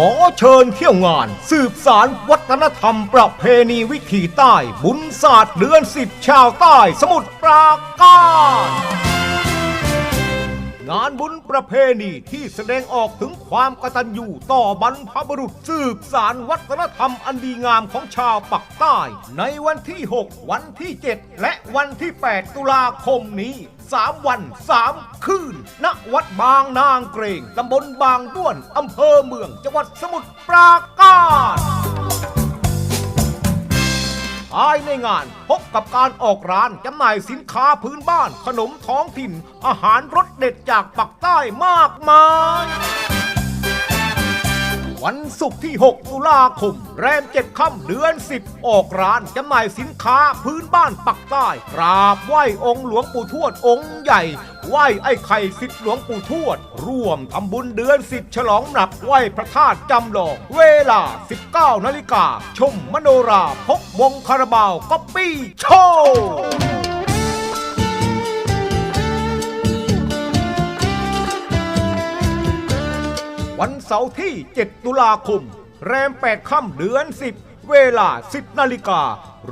ขอเชิญเที่ยวงาน สืบสารวัฒนธรรมประเพณีวิถีใต้ บุญศาสตร์เดือนสิบชาวใต้สมุทรปราการ งานบุญประเพณีที่แสดงออกถึงความกตัญญูต่อบรรพบุรุษสืบสารวัฒนธรรมอันดีงามของชาวปักใต้ ในวันที่ 6 วันที่ 7 และวันที่ 8 ตุลาคมนี้ 3 วัน 3 คืน ณ วัดบางนางเกรงตำบลบางด้วนอำเภอเมืองจังหวัดสมุทรปราการภายในงาน กับการออกร้านจำหน่ายสินค้าพื้นบ้าน ขนมท้องถิ่น อาหารรสเด็ดจากปักใต้มากมาย วันศุกร์ที่ 6 ตุลาคม แรมเจ็ดค่ำเดือน 10 ออกร้านจำหน่ายสินค้าพื้นบ้านปักใต้กราบไหว้องค์หลวงปู่ทวดองค์ใหญ่ ไหว้ไอ้ไข่สิทธิหลวงปู่ทวด ร่วมทำบุญเดือน10ฉลองหนักไหว้พระธาตุจำลอง เวลา 19นาฬิกา ชมมโนราพกวงคาราบาวก๊อปปี้โชว์วันเสาร์ที่ 7 ตุลาคม แรม 8 ค่ำเดือน 10 เวลา 10 นาฬิกา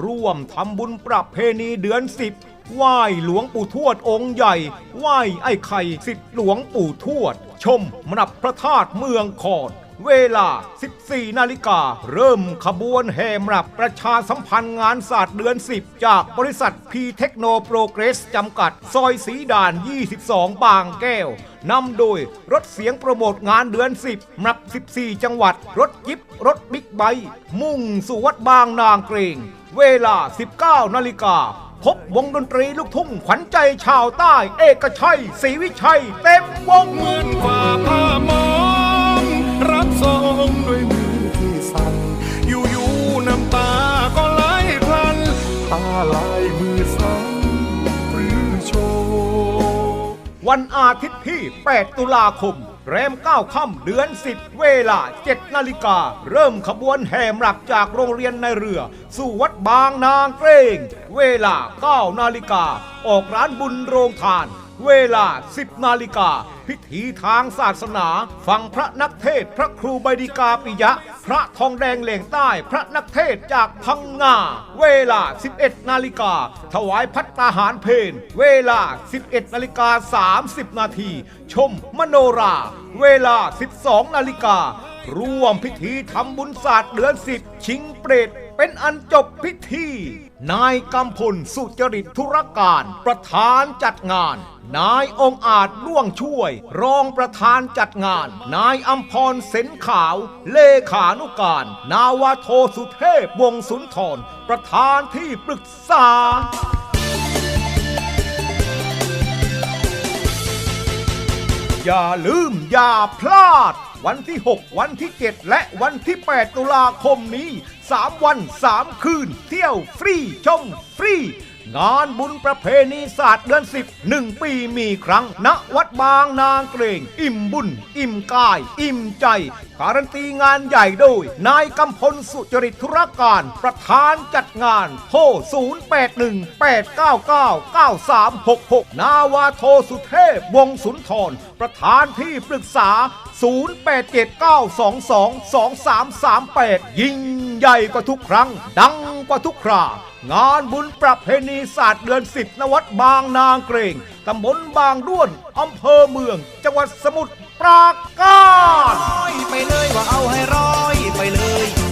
ร่วมทำบุญประเพณีเดือน 10 ไหว้หลวงปู่ทวดองค์ใหญ่ ไหว้ไอ้ไข่สิทธิหลวงปู่ทวด ชมมนับพระธาตุเมืองคอนเวลา 14 นาฬิกา เริ่มขบวนแห่มรับประชาสัมพันธ์งานศาสตร์เดือน 10 จากบริษัทพีเทคโนโปรเกรสจำกัด ซอยสีด่าน 22 บางแก้วนำโดยรถเสียงโปรโมทงานเดือน 10นับ 14 จังหวัด รถยิบรถบิ๊กไบค์มุ่งสู่วัดบางนางเกรง เวลา 19 นาฬิกา พบวงดนตรีลูกทุ่งขวัญใจชาวใต้ เอกชัยศรีวิชัย เต็มวงเหมือนฝ่าผ้ามองรับส่งด้วยมือที่สั่นอยู่ๆน้ำตาก็ไหลพลันตาลายมือสั่นปรือโชว์วันอาทิตย์ที่ 8 ตุลาคม แรม9ค่ำเดือน 10 เวลา 7 นาฬิกา เริ่มขบวนแห่หลักจากโรงเรียนในเรือ สู่วัดบางนางเกรง เวลา 9 นาฬิกา ออกร้านบุญโรงทาน เวลา 10 นาฬิกา พิธีทางศาสนา ฟังพระนักเทศพระครูใบดิกาปิยะ พระทองแดงเหล่งใต้ พระนักเทศจากพังงา เวลา 11 นาฬิกา ถวายพัตตาหารเพนเวลา 11 นาฬิกา 30 นาที ชมมโนรา เวลา 12 นาฬิกา ร่วมพิธีทำบุญศาสตร์เดือน 10 ชิงเปรต เป็นอันจบพิธี นายกำพลสุจริตธุรการ ประธานจัดงาน นายองอาจล่วงช่วย รองประธานจัดงาน นายอัมพรเสนขาว เลขานุการ นาวาโทสุเทพวงสุนทร ประธานที่ปรึกษาอย่าลืมอย่าพลาด วันที่ 6 วันที่ 7 และวันที่ 8 ตุลาคมนี้ 3 วัน 3 คืน เที่ยวฟรีชมฟรี งานบุญประเพณีศาสตร์เดือน10 1ปีมีครั้งณวัดบางนางเกรงอิ่มบุญ อิ่มกาย อิ่มใจ การันตีงานใหญ่โดย นายกำพลสุจริตธุรการ ประธานจัดงานโทร0818999366 นาวาโทสุเทพวงศ์สุนทร ประธานที่ปรึกษา 0879222338 ยิ่ง ใหญ่กว่าทุกครั้ง ดังกว่าทุกครางานบุญประเพณีศาสตร์เดือนสิบนวัดบางนางเกรงตำบลบางด้วนอำเภอเมือง จังหวัดสมุทรปราการไปเลยว่าเอาให้ร้อย